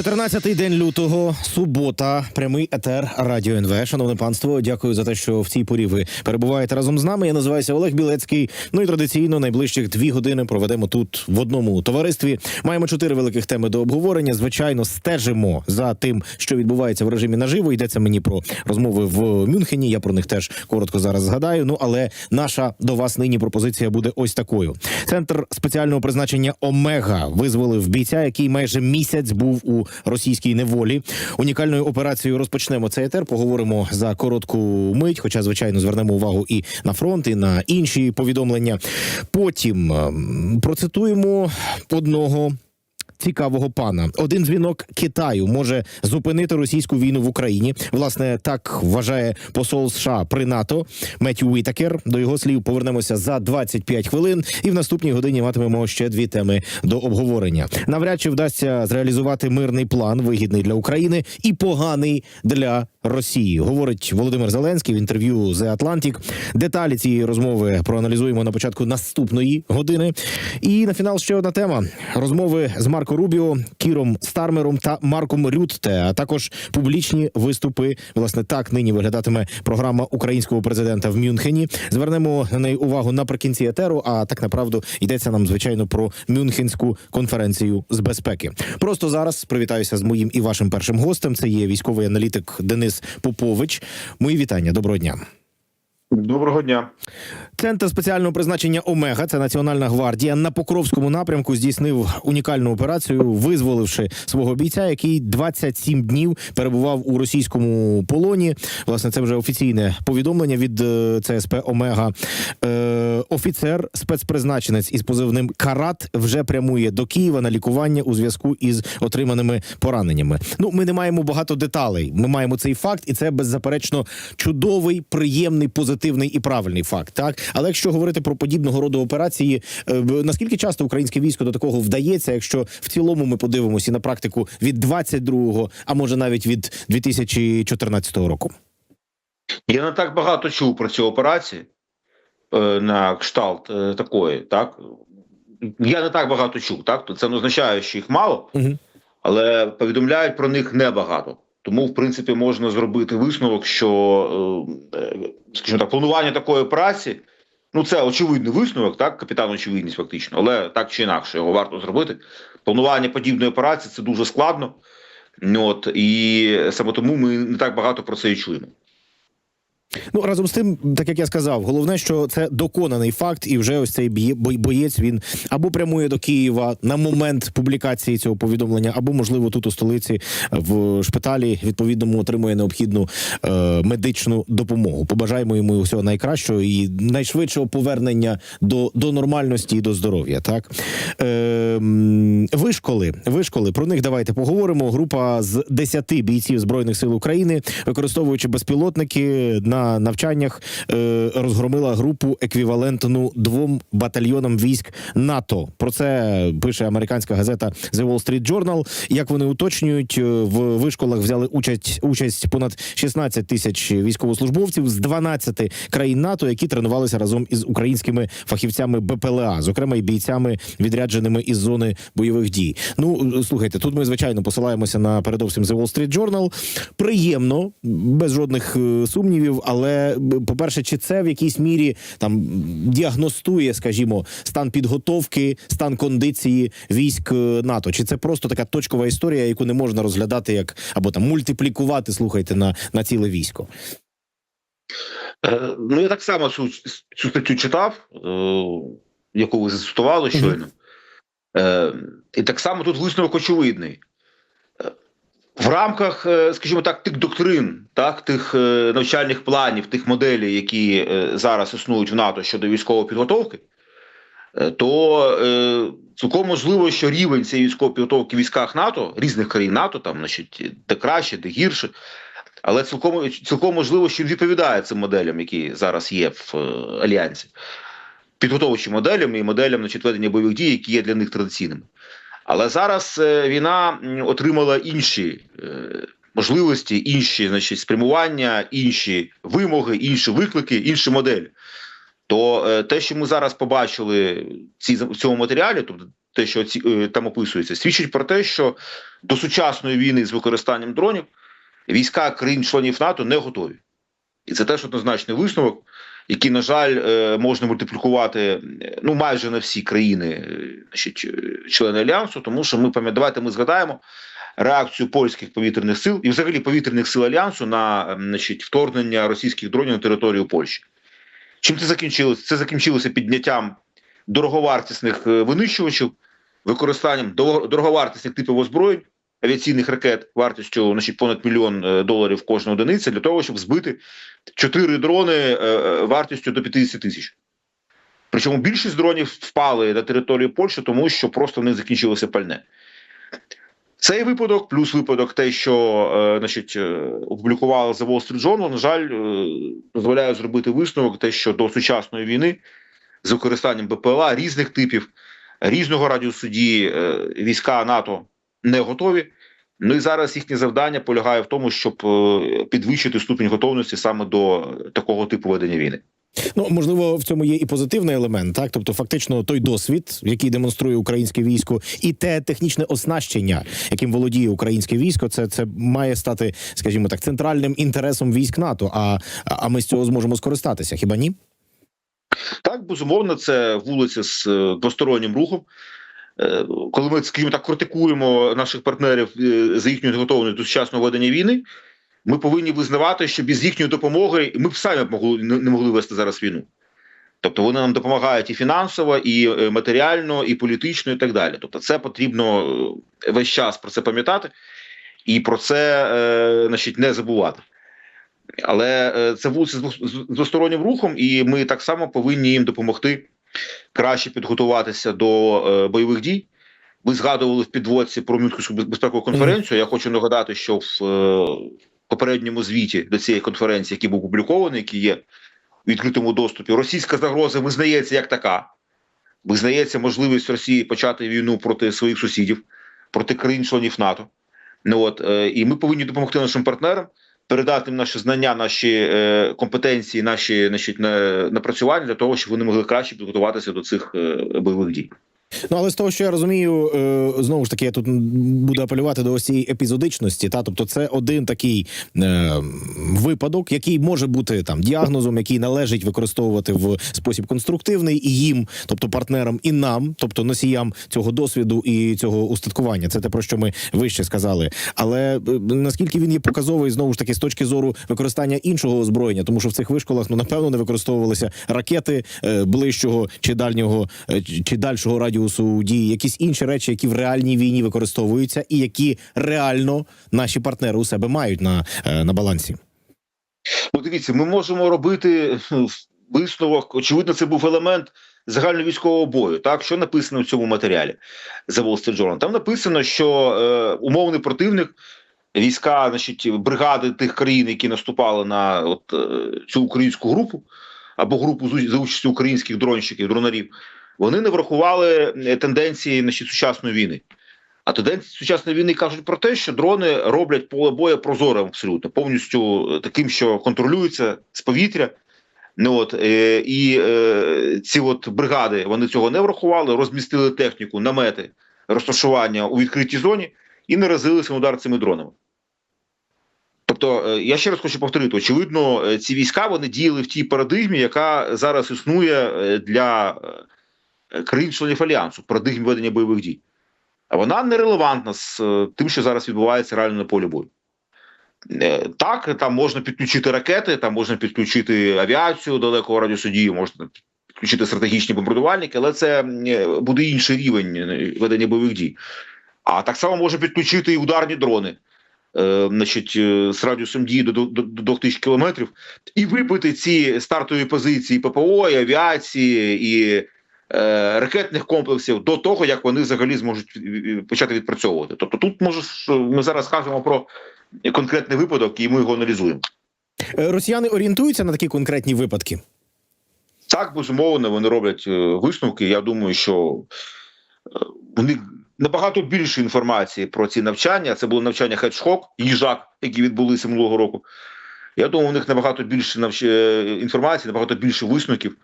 14-й день лютого, субота, прямий етер Радіо НВ. Шановне панство, дякую за те, що в цій порі ви перебуваєте разом з нами. Я називаюся Олег Білецький. Ну і традиційно найближчих дві години проведемо тут в одному товаристві. Маємо чотири великих теми до обговорення. Звичайно, стежимо за тим, що відбувається в режимі наживо. Йдеться мені про розмови в Мюнхені. Я про них теж коротко зараз згадаю. Ну але наша до вас нині пропозиція буде ось такою: центр спеціального призначення Омега визволив бійця, який майже місяць був у російській неволі. Унікальною операцією розпочнемо цей етер. Поговоримо за коротку мить. Хоча, звичайно, звернемо увагу і на фронт, і на інші повідомлення. Потім ем, процитуємо одного. Цікавого пана один дзвінок Китаю може зупинити російську війну в Україні. Власне, так вважає посол США при НАТО Меттю Уітакер. До його слів повернемося за 25 хвилин, і в наступній годині матимемо ще дві теми до обговорення. Навряд чи вдасться зреалізувати мирний план, вигідний для України і поганий для Росії. Говорить Володимир Зеленський в інтерв'ю The Atlantic. Деталі цієї розмови проаналізуємо на початку наступної години. І на фінал ще одна тема: розмови з Марко Рубіо, Кіром Стармером та Марком Рютте, а також публічні виступи. Власне, так нині виглядатиме програма українського президента в Мюнхені. Звернемо на неї увагу наприкінці етеру. А так направду йдеться нам звичайно про Мюнхенську конференцію з безпеки. Просто зараз привітаюся з моїм і вашим першим гостем. Це є військовий аналітик Денис Попович. Мої вітання. Доброго дня. Доброго дня. Центр спеціального призначення Омега, це Національна гвардія, на Покровському напрямку здійснив унікальну операцію, визволивши свого бійця, який 27 днів перебував у російському полоні. Власне, це вже офіційне повідомлення від е, ЦСП Омега. Е, офіцер, спецпризначенець із позивним Карат вже прямує до Києва на лікування у зв'язку із отриманими пораненнями. Ну, ми не маємо багато деталей. Ми маємо цей факт, і це беззаперечно чудовий, приємний, позитивний і правильний факт. Так, але якщо говорити про подібного роду операції, е, наскільки часто українське військо до такого вдається, якщо в цілому ми подивимося на практику від 22-го, а може навіть від 2014 року? Я не так багато чув про цю операцію е, на кшталт е, такої, так? Я не так багато чув, так? То Це не означає, що їх мало, Угу. але повідомляють про них небагато. Тому, в принципі, можна зробити висновок, що, е, е, скажімо так, планування такої операції, ну це очевидний висновок, так, капітан очевидність фактично, але так чи інакше його варто зробити. Планування подібної операції це дуже складно. От, і саме тому ми не так багато про це і чуємо. Ну разом з тим, так як я сказав, головне, що це доконаний факт, і вже ось цей боєць він або прямує до Києва на момент публікації цього повідомлення, або можливо тут у столиці в шпиталі відповідному отримує необхідну е, медичну допомогу. Побажаємо йому всього найкращого і найшвидшого повернення до, до нормальності і до здоров'я. Так е, вишколи, вишколи про них давайте поговоримо. Група з 10 бійців збройних сил України, використовуючи безпілотники на навчаннях, е, розгромила групу еквівалентну двом батальйонам військ НАТО. Про це пише американська газета The Wall Street Journal. Як вони уточнюють, е, в вишколах взяли участь участь понад 16 тисяч військовослужбовців з 12 країн НАТО, які тренувалися разом із українськими фахівцями БПЛА, зокрема і бійцями, відрядженими із зони бойових дій. Ну слухайте, тут ми звичайно посилаємося на передовсім The Wall Street Journal. Приємно, без жодних е, сумнівів. Але по-перше, чи це в якійсь мірі там діагностує, скажімо, стан підготовки, стан кондиції військ е, НАТО? Чи це просто така точкова історія, яку не можна розглядати як або там мультиплікувати, слухайте, на, на ціле військо? Е, Ну, я так само цю, цю статтю читав, е, яку ви зацитували щойно. Е, і так само тут висновок очевидний. В рамках, е, скажімо так, тих доктрин, так, тих е, навчальних планів, тих моделей, які е, зараз існують в НАТО щодо військової підготовки, то цілком можливо, що рівень цієї військової підготовки в військах НАТО, різних країн НАТО, там, значить, де краще, де гірше, але цілком, цілком можливо, що відповідає цим моделям, які зараз є в альянсі, підготовчим моделям і моделям значить, ведення бойових дій, які є для них традиційними. Але зараз е, війна отримала інші е, можливості, інші значить, спрямування, інші вимоги, інші виклики, інші моделі. То е, те, що ми зараз побачили ці- в цьому матеріалі, тобто те, що ці, там описується, свідчить про те, що до сучасної війни з використанням дронів війська країн-членів НАТО не готові. І це теж однозначний висновок, який, на жаль, е, можна мультиплікувати е, ну майже на всі країни, е, значить, члени альянсу, тому що ми пам'ятаємо, ми згадаємо реакцію польських повітряних сил і взагалі повітряних сил альянсу на значить, вторгнення російських дронів на територію Польщі. Чим це закінчилося? Це закінчилося підняттям дороговартісних винищувачів, використанням дороговартісних типів озброєнь, авіаційних ракет вартістю значить, понад мільйон е, доларів кожна одиниця для того, щоб збити чотири дрони е, е, вартістю до 50 тисяч. Причому більшість дронів впали на територію Польщі, тому що просто в них закінчилося пальне. Цей випадок, плюс випадок, те, що значить, опублікували The Wall Street Journal, на жаль, дозволяє зробити висновок, те, що до сучасної війни з використанням БПЛА різних типів, різного радіусу дії війська НАТО не готові. Ну і зараз їхнє завдання полягає в тому, щоб е, підвищити ступінь готовності саме до такого типу ведення війни. Ну можливо, в цьому є і позитивний елемент, так тобто, фактично, той досвід, який демонструє українське військо, і те технічне оснащення, яким володіє українське військо, це це має стати, скажімо так, центральним інтересом військ НАТО. А, а ми з цього зможемо скористатися. Хіба ні? Так, безумовно, це вулиця з е, двостороннім рухом. Е, Коли ми, скажімо так, критикуємо наших партнерів е, за їхню готовність до сучасного ведення війни, ми повинні визнавати, що без їхньої допомоги ми б самі могли не могли вести зараз війну. Тобто вони нам допомагають і фінансово, і е, матеріально, і політично, і так далі. Тобто, це потрібно весь час про це пам'ятати і про це, значить, не забувати. Але це вулиця з двостороннім рухом, і ми так само повинні їм допомогти краще підготуватися до е, бойових дій. Ви згадували в підводці про Мюнхенську безпекову конференцію. Я хочу нагадати, що в е, попередньому звіті до цієї конференції, який був опублікований, який є у відкритому доступі, російська загроза визнається як така. Визнається можливість Росії почати війну проти своїх сусідів, проти країн-членів НАТО. Ну от е, і ми повинні допомогти нашим партнерам передати наші знання, наші е, компетенції, наші значить, на- напрацювання для того, щоб вони могли краще підготуватися до цих е, бойових дій. Ну але з того, що я розумію, е, знову ж таки, я тут буду апелювати до ось цієї епізодичності. Та тобто, це один такий е, випадок, який може бути там діагнозом, який належить використовувати в спосіб конструктивний і їм, тобто партнерам, і нам, тобто носіям цього досвіду і цього устаткування. Це те про що ми вище сказали. Але е, наскільки він є показовий знову ж таки з точки зору використання іншого озброєння, тому що в цих вишколах ну напевно не використовувалися ракети е, ближчого чи дальнього е, чи- дальшого радіусу дії, якісь інші речі, які в реальній війні використовуються, і які реально наші партнери у себе мають на, е, на балансі. Ну, дивіться, ми можемо робити ну, висновок. Очевидно, це був елемент загальновійськового бою. Так, що написано в цьому матеріалі The Wall Street Journal? Там написано, що е, умовний противник, війська, значить, бригади тих країн, які наступали на от, е, цю українську групу або групу за участі українських дронщиків, дронарів, вони не врахували е, тенденції значить, сучасної війни. А тенденції сучасної війни кажуть про те, що дрони роблять поле бою прозорим абсолютно, повністю е, таким, що контролюється з повітря. Ну от е, і е, ці от бригади вони цього не врахували, розмістили техніку, намети, розташування у відкритій зоні і наразилися на удар цими дронами. Тобто, я ще раз хочу повторити: очевидно, ці війська вони діяли в тій парадигмі, яка зараз існує для країн-членів альянсу, парадигмі ведення бойових дій. А вона нерелевантна з е, тим, що зараз відбувається реально на полі бою. Е, Так, там можна підключити ракети, там можна підключити авіацію далекого радіусу дії, можна підключити стратегічні бомбардувальники, але це е, буде інший рівень ведення бойових дій. А так само можна підключити і ударні дрони, е, значить, з радіусом дії до, до, до 2000 кілометрів, і вибити ці стартові позиції ППО, і авіації, і ракетних комплексів до того, як вони взагалі зможуть почати відпрацьовувати. Тобто, тут може ми зараз кажемо про конкретний випадок, і ми його аналізуємо. Е, Росіяни орієнтуються на такі конкретні випадки. Так, безумовно, вони роблять е, висновки. Я думаю, що е, в них набагато більше інформації про ці навчання. Це було навчання Хедшхок, їжак, які відбулися минулого року. Я думаю, у них набагато більше е, інформації, набагато більше висновків.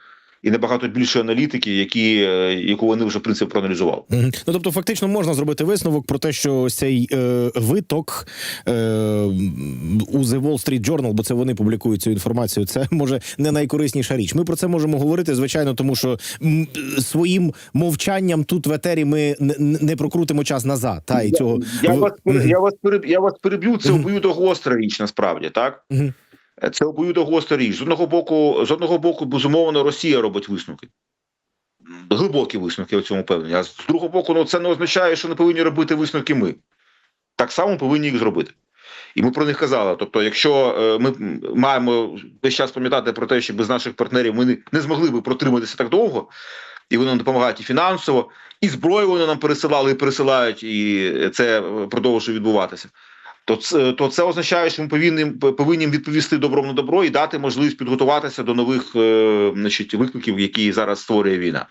І набагато більше аналітики, які, е, яку вони вже в принципі проаналізували. Ну тобто, фактично можна зробити висновок про те, що ось цей е, виток е, у The Wall Street Journal, бо це вони публікують цю інформацію. Це може не найкорисніша річ. Ми про це можемо говорити, звичайно, тому що своїм мовчанням тут в етері ми не, не прокрутимо час назад. Та і цього Я в- вас я вас я вас переб'ю. Це Мгм. обоюдогостра річ, насправді, так? Це обоюдогостра річ. З одного боку, з одного боку, безумовно, Росія робить висновки. Глибокі висновки в цьому певні. А з другого боку, ну це не означає, що не повинні робити висновки ми. Так само повинні їх зробити. І ми про них казали. Тобто, якщо е, ми маємо весь час пам'ятати про те, що без наших партнерів ми не, змогли би протриматися так довго, і вони нам допомагають і фінансово, і зброю вони нам пересилали і пересилають, і це продовжує відбуватися. То це, то це означає, що ми повинні, повинні відповісти добром на добро і дати можливість підготуватися до нових е, значить, викликів, які зараз створює війна.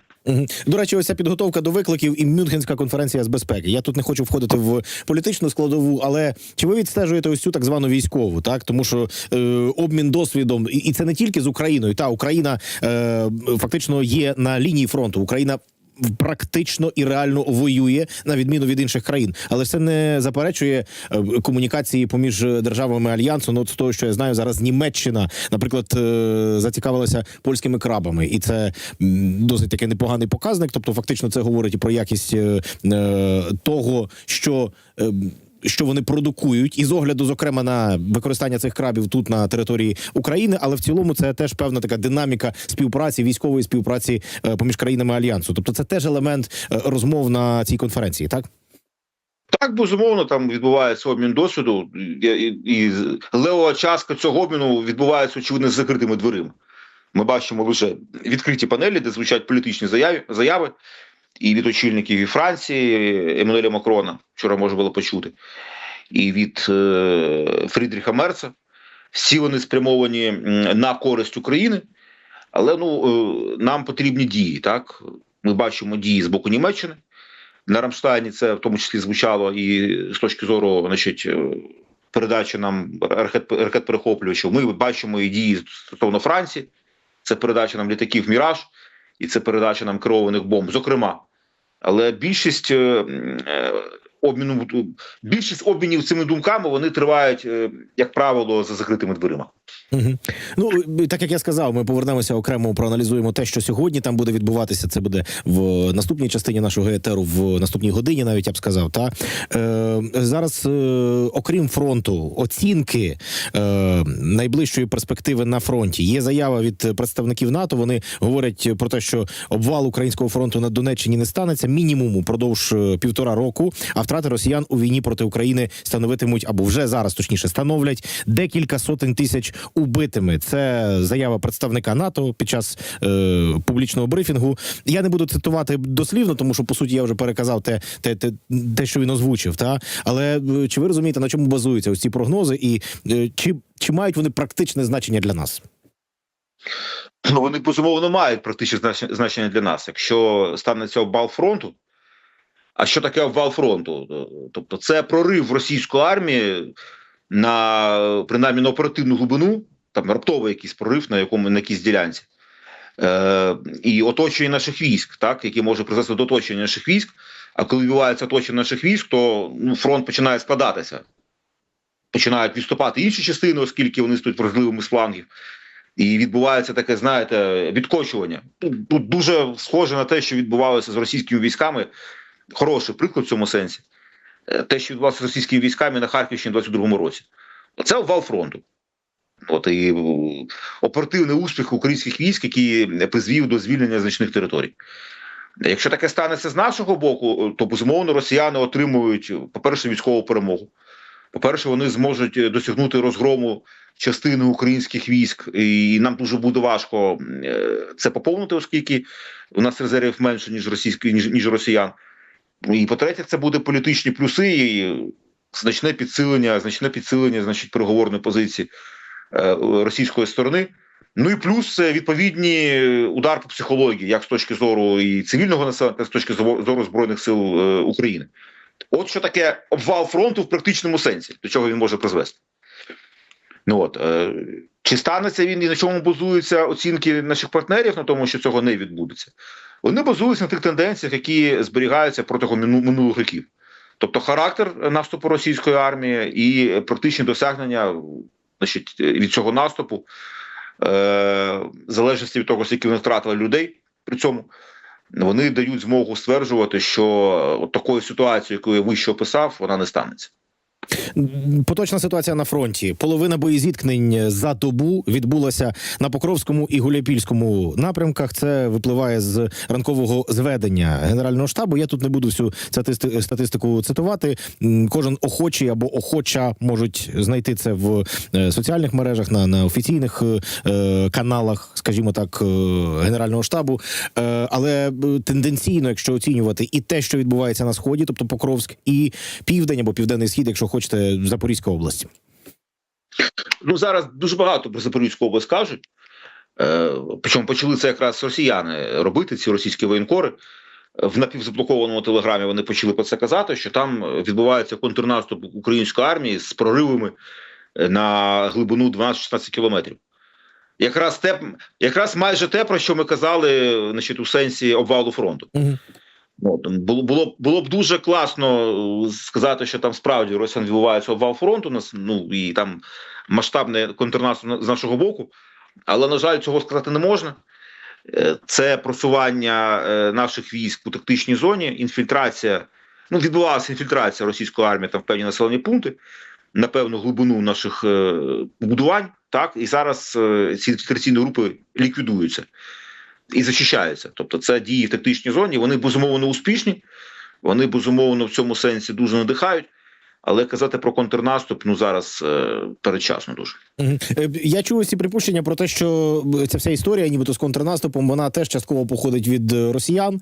До речі, ось ця підготовка до викликів і Мюнхенська конференція з безпеки. Я тут не хочу входити в політичну складову, але чи ви відстежуєте ось цю так звану військову? Так тому що е, обмін досвідом, і, і це не тільки з Україною. Та Україна е, фактично є на лінії фронту. Україна. Практично і реально воює на відміну від інших країн, але це не заперечує е, комунікації поміж державами альянсу. Ну, з того, що я знаю, зараз Німеччина, наприклад, е, зацікавилася польськими крабами, і це досить таки непоганий показник. Тобто, фактично, це говорить і про якість е, того, що. Що вони продукують, і з огляду, зокрема, на використання цих крабів тут на території України, але в цілому це теж певна така динаміка співпраці, військової співпраці е, поміж країнами альянсу. Тобто, це теж елемент е, розмов на цій конференції, так? Так, безумовно, там відбувається обмін досвіду, і, і левова частка цього обміну відбувається очевидно з закритими дверима. Ми бачимо лише відкриті панелі, де звучать політичні заяви, заяви і від очільників і Франції, Еммануеля Макрона, вчора можна було почути, і від е, Фрідріха Мерца. Всі вони спрямовані на користь України, але ну, е, нам потрібні дії. Так? Ми бачимо дії з боку Німеччини. На Рамштайні це в тому числі звучало і з точки зору значить, е, передачі нам ракет, ракет перехоплювачів. Ми бачимо і дії стосовно Франції. Це передача нам літаків Міраж, і це передача нам керованих бомб, зокрема. Але більшість е, е, обміну більшість обмінів цими думками вони тривають, е, як правило, за закритими дверима. Ну так як я сказав, ми повернемося окремо, проаналізуємо те, що сьогодні там буде відбуватися. Це буде в наступній частині нашого етеру, в наступній годині, навіть я б сказав. Та е, зараз, е, окрім фронту, оцінки е, найближчої перспективи на фронті. Є заява від представників НАТО. Вони говорять про те, що обвал українського фронту на Донеччині не станеться мінімум упродовж е, півтора року. А втрати росіян у війні проти України становитимуть або вже зараз, точніше, становлять декілька сотень тисяч убитими. Це заява представника НАТО під час е, публічного брифінгу. Я не буду цитувати дослівно, тому що по суті я вже переказав те, те, те, те що він озвучив. Та але е, чи ви розумієте, на чому базуються ось ці прогнози, і е, чи, чи мають вони практичне значення для нас? Ну, вони безумовно мають практичне значення- для нас. Якщо станеться обвал фронту, а що таке обвал фронту? Тобто, це прорив російської армії на принаймні на оперативну глибину, там раптовий якийсь прорив на якому на якійсь ділянці, е, і оточення наших військ, так, яке може призвести до оточення наших військ. А коли відбувається оточення наших військ, то ну, фронт починає складатися. Починають відступати інші частини, оскільки вони стоять вразливими з флангів. І відбувається таке, знаєте, відкочування. Тут, тут дуже схоже на те, що відбувалося з російськими військами. Хороший приклад в цьому сенсі. Е, Те, що відбувалося з російськими військами на Харківщині в 22-му році. Це обвал фронту. От і е, оперативний успіх українських військ, який призвів до звільнення значних територій. Якщо таке станеться з нашого боку, то безумовно росіяни отримують, по-перше, військову перемогу. По-перше, вони зможуть досягнути розгрому частини українських військ, і нам дуже буде важко е, це поповнити, оскільки у нас резервів менше ніж російських, ніж, ніж росіян. І по-третє, це буде політичні плюси і значне підсилення, значне підсилення, значить, переговорної позиції е, російської сторони. Ну і плюс це відповідні удар по психології, як з точки зору і цивільного населення, так і з точки зору збройних сил е, України. От що таке обвал фронту в практичному сенсі, до чого він може призвести. Ну от е, Чи станеться він і на чому базуються оцінки наших партнерів на тому, що цього не відбудеться? Вони базуються на тих тенденціях, які зберігаються протягом минулих років. Тобто характер наступу російської армії і практичні досягнення значить, від цього наступу, е, в залежності від того, скільки вони втратили людей при цьому, вони дають змогу стверджувати, що от такої ситуації, яку я вище описав, вона не станеться. Поточна ситуація на фронті. Половина боєзіткнень за добу відбулася на Покровському і Гуляйпільському напрямках. Це випливає з ранкового зведення Генерального штабу. Я тут не буду всю статисти- статистику цитувати. Кожен охочий або охоча можуть знайти це в е, соціальних мережах на, на офіційних е, каналах, скажімо так, е, Генерального штабу. Е, але е, тенденційно, якщо оцінювати і те, що відбувається на сході, тобто Покровськ, і південь або південний схід, якщо хочете, Запорізька область. Ну зараз дуже багато про Запорізьку область кажуть. Е, причому почали це якраз росіяни робити, ці російські воєнкори. В напівзаблокованому телеграмі вони почали про це казати, що там відбувається контрнаступ української армії з проривами е, на глибину 12-16 кілометрів. Якраз те, якраз майже те, про що ми казали значить, у сенсі обвалу фронту. Угу. Ну, там було, було, було б дуже класно е, сказати, що там справді Росіян відбувається обвал фронту, нас, ну і там масштабний контрнаступ з нашого боку. Але, на жаль, цього сказати не можна. Е, Це просування е, наших військ у тактичній зоні, інфільтрація. Ну, відбувалася інфільтрація російської армії там в певні населені пункти, на певну глибину наших побудувань. Так, і зараз ці інфільтраційні групи ліквідуються і зачищаються. Тобто, це дії в тактичній зоні. Вони безумовно успішні, вони безумовно в цьому сенсі дуже надихають. Але казати про контрнаступ ну зараз е, передчасно дуже. Е, Я чув ці припущення про те, що ця вся історія, нібито з контрнаступом, вона теж частково походить від е, росіян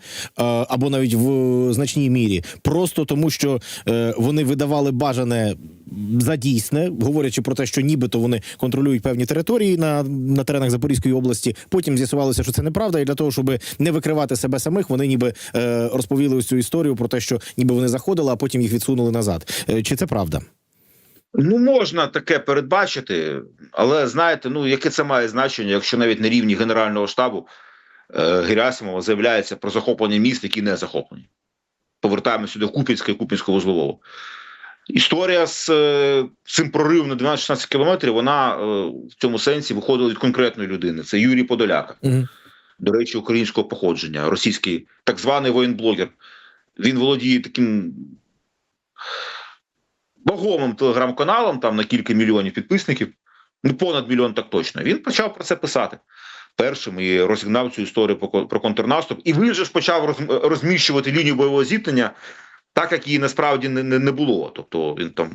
або навіть в значній мірі, просто тому, що вони видавали бажане за дійсне, говорячи про те, що нібито вони контролюють певні території на, на теренах Запорізької області. Потім з'ясувалося, що це неправда, і для того, щоб не викривати себе самих, вони ніби розповіли ось цю історію про те, що ніби вони заходили, а потім їх відсунули назад. Чи це правда? Ну, можна таке передбачити, але знаєте, ну яке це має значення, якщо навіть на рівні Генерального штабу е, Герасимова заявляється про захоплення міст, які не захоплені. Повертаємося до Купінська і Купінського вузлового. Історія з е, цим проривом на 12-16 кілометрів, вона е, в цьому сенсі виходила від конкретної людини. Це Юрій Подоляка. Угу. до речі, українського походження, російський так званий воєнблогер. Він володіє таким вагомим телеграм-каналом, там на кілька мільйонів підписників, ну понад мільйон так точно. Він почав про це писати першим і розігнав цю історію про, контрнаступ. І він же ж почав роз- розміщувати лінію бойового зіткнення, так як її насправді не, не, не було. Тобто він там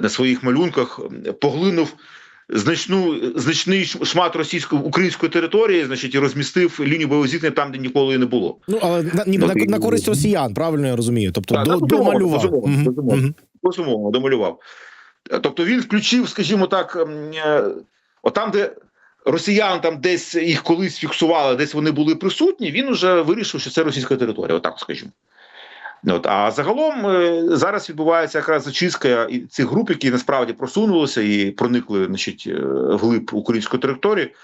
на своїх малюнках поглинув значну значний шмат російської української території, значить, і розмістив лінію бойового зіткнення там, де ніколи її не було. Ну але на, ніби Ну, на, на користь росіян, правильно я розумію. Тобто Так, до, домалював. безумовно, безумовно. мгм. Безумовно, домалював. Е, Тобто він включив, скажімо так, е, отам, де росіян там десь їх колись фіксували, десь вони були присутні, він вже вирішив, що це російська територія, отак скажімо. От, а загалом е, зараз відбувається якраз зачистка цих груп, які насправді просунулися і проникли значить, вглиб української території.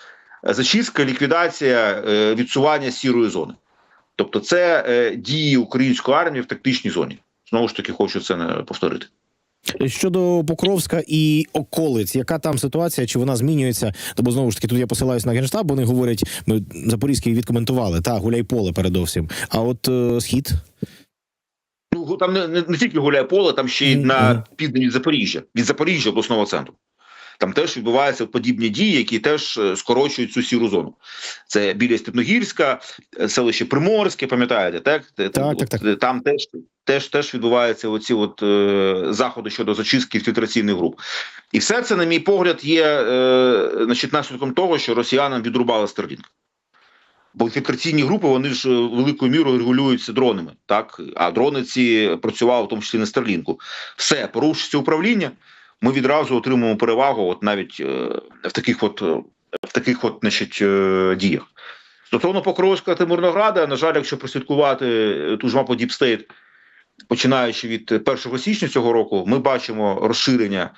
Зачистка, ліквідація, відсування сірої зони. Тобто, це дії української армії в тактичній зоні. Знову ж таки, хочу це не повторити. Щодо Покровська і околиць, яка там ситуація? Чи вона змінюється? То знову ж таки тут я посилаюсь на генштаб. Вони говорять, ми запорізький відкоментували та гуляйполе передовсім. А от е, схід Ну там не, не, не тільки гуляє поле, там ще й Мгм. на південь від Запоріжжя, від Запоріжжя обласного центру. Там теж відбуваються подібні дії, які теж е, скорочують цю сіру зону. Це біля Степногірська, е, селище Приморське, пам'ятаєте, так? Так, от, так, так. Там теж, теж, теж відбуваються оці от, е, заходи щодо зачистки фільтраційних груп. І все це, на мій погляд, є е, значить, наслідком того, що росіянам відрубали Старлінг. Бо інфільтраційні групи вони ж е, великою мірою регулюються дронами, так а дрони ці працювали в тому числі на Старлінку. Все порушиться управління. Ми відразу отримуємо перевагу, от навіть е, в таких от е, в таких от значить, е, діях. Стосовно Покровська та Мирнограда, на жаль, якщо прослідкувати ту ж мапу State, починаючи від 1 січня цього року, ми бачимо розширення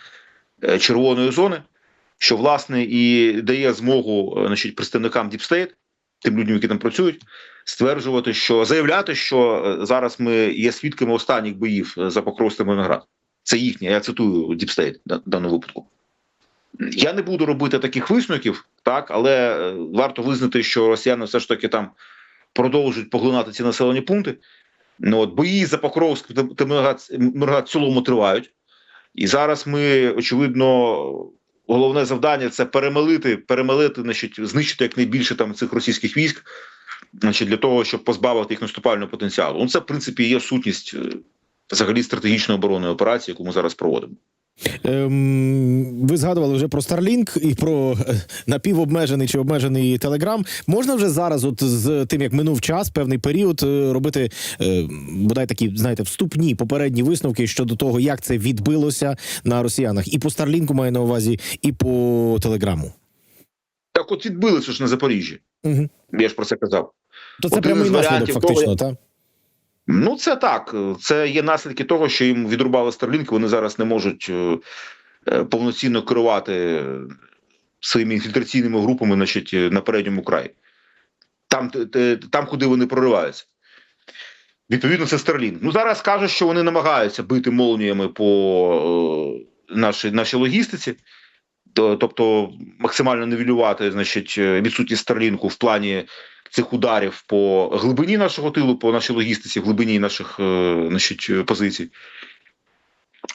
червоної зони. що власне і дає змогу значить, представникам State, тим людям, які там працюють, стверджувати, що заявляти, що зараз ми є свідками останніх боїв за Покровськ та Мирноград. Це їхнє, я цитую State в даному випадку. Я не буду робити таких висновків, так, але е, варто визнати, що росіяни все ж таки там продовжують поглинати ці населені пункти. Ну, от, бої за Покровськ та- Миргород в цілому тривають. І зараз ми, очевидно, головне завдання це перемелити, перемелити, значить, знищити якнайбільше там цих російських військ, значить, для того, щоб позбавити їх наступального потенціалу. Ну, це, в принципі, є сутність е, взагалі стратегічної оборонної операції, яку ми зараз проводимо. Ем, ви згадували вже про Starlink і про е, напівобмежений чи обмежений Телеграм. Можна вже зараз, от з тим як минув час, певний період, е, робити е, бодай такі, знаєте, вступні попередні висновки щодо того, як це відбилося на росіянах, і по Старлінку маю на увазі, і по Телеграму. Так от відбилися ж на Запоріжжі. Угу. Я ж про це казав. То це Один прямий наслідок, фактично, так? Ну, це так. Це є наслідки того, що їм відрубали Starlink, вони зараз не можуть е, е, повноцінно керувати своїми інфільтраційними групами значить, е, на передньому краї. Там, там, куди вони прориваються. Відповідно, це Starlink. Ну, зараз кажуть, що вони намагаються бити молніями по нашій, нашій логістиці. Тобто максимально нивелювати значить, відсутність Старлінку в плані цих ударів по глибині нашого тилу, по нашій логістиці, глибині наших е, значить, е, позицій.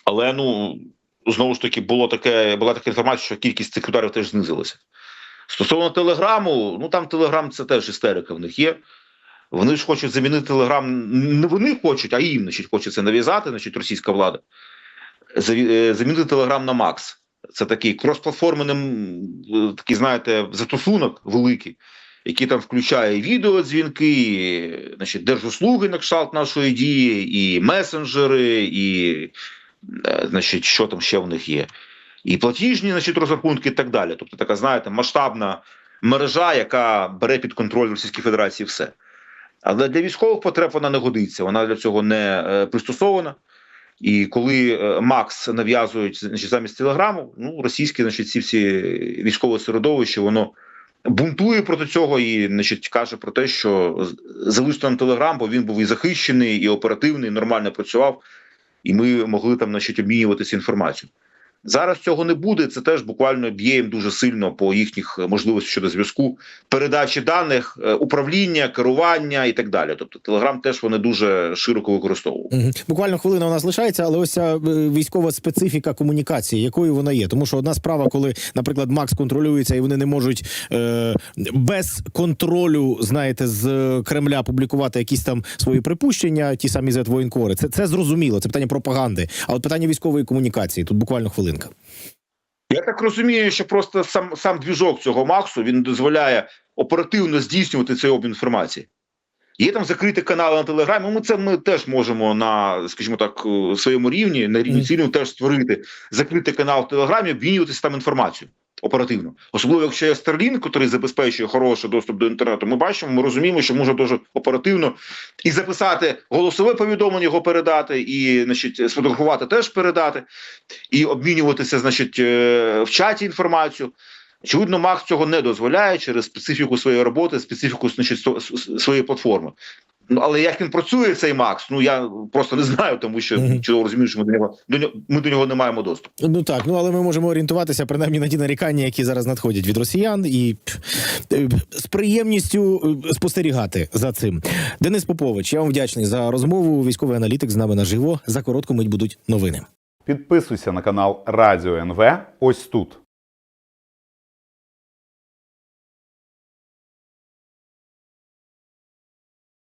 Але ну знову ж таки було таке, була така інформація, що кількість цих ударів теж знизилася. Стосовно телеграму, ну там телеграм це теж істерика в них є. Вони ж хочуть замінити телеграм. Не вони хочуть, а їм значить, хоче нав'язати, значить, російська влада. Е, Замінити телеграм на Макс. Це такий кросплатформений, такий, знаєте, застосунок великий, який там включає відеодзвінки, значить, держуслуги на кшталт нашої дії, і месенджери, і е, значить, що там ще в них є. І платіжні значить, розрахунки і так далі. Тобто така, знаєте, масштабна мережа, яка бере під контроль Російської Федерації все. Але для військових потреб вона не годиться, вона для цього не е, пристосована. І коли е, Макс нав'язують значить, замість телеграму, ну російське, значить, ці всі військове середовище, воно бунтує проти цього і значить, каже про те, що залиште нам телеграм, бо він був і захищений, і оперативний, і нормально працював, і ми могли там значить, обмінюватися інформацією. Зараз цього не буде. Це теж буквально б'є їм дуже сильно по їхніх е, можливостях щодо зв'язку, передачі даних, е, управління, керування і так далі. Тобто, телеграм теж вони дуже широко використовують. Буквально хвилина у нас лишається, але ось ця е, військова специфіка комунікації, якою вона є. Тому що одна справа, коли, наприклад, Макс контролюється, і вони не можуть е, без контролю, знаєте, з Кремля публікувати якісь там свої припущення, ті самі z воєнкори. Це, це зрозуміло, це питання пропаганди. А от питання військової комунікації тут буквально хвилинка. Я так розумію, що просто сам сам двіжок цього Максу він дозволяє оперативно здійснювати цей обмін інформації. Є там закриті канали на телеграмі. Ми це ми теж можемо на, скажімо так, своєму рівні, на рівні цілі теж створити закритий канал в телеграмі, обмінюватися там інформацією оперативно. Особливо, якщо є Starlink, який забезпечує хороший доступ до інтернету, ми бачимо, ми розуміємо, що можна дуже оперативно і записати голосове повідомлення, його передати, і значить, сфотографувати теж передати, і обмінюватися, значить, е, в чаті інформацію. Очевидно, Макс цього не дозволяє через специфіку своєї роботи, специфіку значить, своєї платформи. Ну, але як він працює, цей Макс, ну я просто не знаю, тому що Мгм. чудово розумію, що ми до нього до нього ми до нього не маємо доступу. Ну так, ну але ми можемо орієнтуватися принаймні на ті нарікання, які зараз надходять від росіян, і е, з приємністю е, спостерігати за цим. Денис Попович, я вам вдячний за розмову. Військовий аналітик з нами наживо. За коротку мить будуть новини. Підписуйся на канал Радіо НВ ось тут.